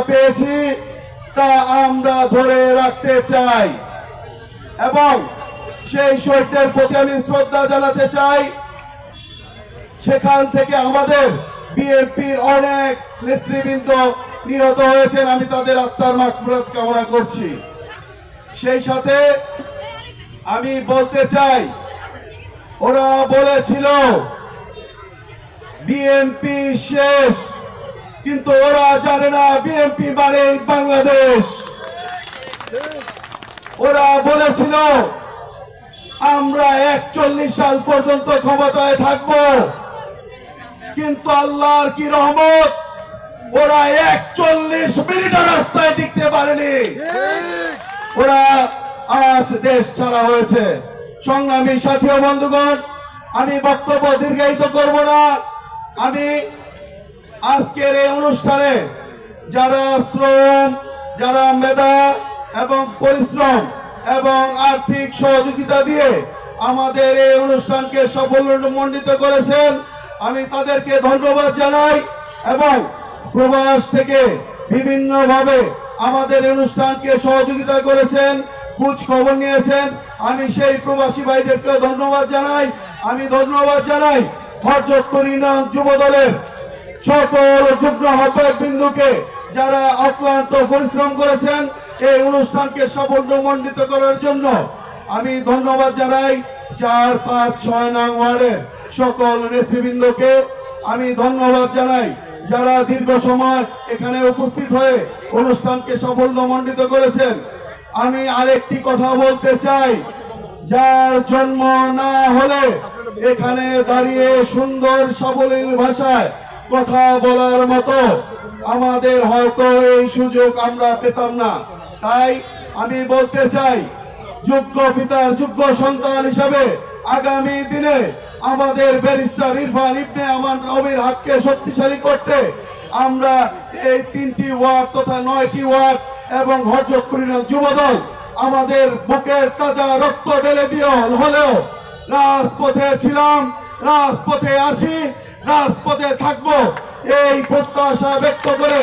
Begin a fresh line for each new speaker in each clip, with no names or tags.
পেয়েছি তা আমরা ধরে রাখতে চাই। এবং সেই শহীদদের প্রতি আমি শ্রদ্ধা জানাতে চাই। সেখান থেকে আমাদের বিএনপির অনেক নেতৃবৃন্দ নিহত হয়েছেন। আমি তাদের আত্মার মাগফিরাত কামনা করছি। সেই সাথে আমি বলতে চাই, ওরা বলেছিল বিএনপি শেষ। কিন্তু ওরা জানে না বিএনপি মানে বাংলাদেশ। ওরা বলেছিল, আমরা একচল্লিশ সাল পর্যন্ত ক্ষমতায় থাকব। কিন্তু আল্লাহর কি রহমত? ওরা একচল্লিশ মিনিট রাস্তায় টিকতে পারেনি। ওরা আজ দেশ ছাড়া হয়েছে। সংগ্রামী সাথী বন্ধুগণ, আমি বক্তব্য দীর্ঘায়িত করব না। আমি আজকের এই অনুষ্ঠানে যারা শ্রম, যারা মেধা এবং পরিশ্রম এবং আর্থিক সহযোগিতা দিয়ে আমাদের এই অনুষ্ঠানকে সফল মণ্ডিত করেছেন, আমি তাদেরকে ধন্যবাদ জানাই এবং প্রবাস থেকে বিভিন্নভাবে আমাদের অনুষ্ঠানকে সহযোগিতা করেছেন, খোঁজ খবর নিয়েছেন। আমি সেই প্রবাসী ভাইদেরকে ধন্যবাদ জানাই। আমি ধন্যবাদ জানাই হরজতপুর ইউনিয়ন যুব দলের সকল যুগ্ম আহ্বায়ক বিন্দুকে যারা অক্লান্ত পরিশ্রম করেছেন, এই অনুষ্ঠানকে সাফল্যমণ্ডিত করার জন্য আমি ধন্যবাদ জানাই চার, পাঁচ, ছয় নং ওয়ার্ডের সকল নেতৃবৃন্দকে। আমি ধন্যবাদ জানাই যারা দীর্ঘ সময় এখানে উপস্থিত হয়ে অনুষ্ঠানকে সাফল্যমণ্ডিত করেছেন। আমি আরেকটি কথা বলতে চাই, যার জন্ম না হলে এখানে দাঁড়িয়ে সুন্দর সাবলীল ভাষায় কথা বলার মতো আমাদের হয়তো এই সুযোগ আমরা পেতাম না। তাই আমি বলতে চাই, যোগ্য পিতার যোগ্য সন্তান হিসাবে আগামী দিনে আমাদের ব্যারিস্টার ইরফান ইবনে আমার রবির হাতকে শক্তিশালী করতে আমরা এই তিনটি ওয়ার্ড তথা নয়টি ওয়ার্ড এবং হরজতপুরীর যুবদল, আমাদের বুকের তাজা রক্ত ঢেলে দিয়ে হলেও রাজপথে ছিলাম রাজপথে আছি, রাজপথে থাকব। এই প্রত্যাশা ব্যক্ত করে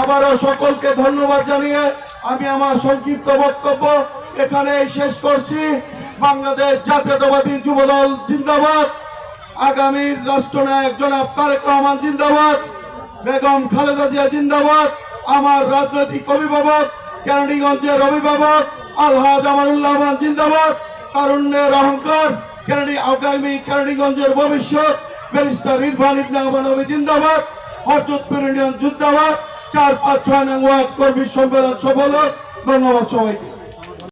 আবারও সকলকে ধন্যবাদ জানিয়ে আমি আমার সংক্ষিপ্ত বক্তব্য এখানে শেষ করছি। বাংলাদেশ জাতীয়তাবাদী যুবদল জিন্দাবাদ। আগামী রাষ্ট্রনায়ক জনাব তারেক রহমান জিন্দাবাদ। বেগম খালেদা জিয়া জিন্দাবাদ। আমার রাজনৈতিক অভিভাবক কেরানীগঞ্জের অভিভাবক আলহাজ আমানুল্লাহ রহমান জিন্দাবাদ। তারুণ্যের অহংকার কেরানী আগামী কেরানীগঞ্জের ভবিষ্যৎ ব্যারিস্টার ইরফান ইবনে আহমদ নবী জিন্দাবাদ হরজতপুর ইউনিয়ন জিন্দাবাদ, চার পাঁচ ছয় নং ওয়ার্ড কর্মী সম্মেলন সফল। ধন্যবাদ সবাইকে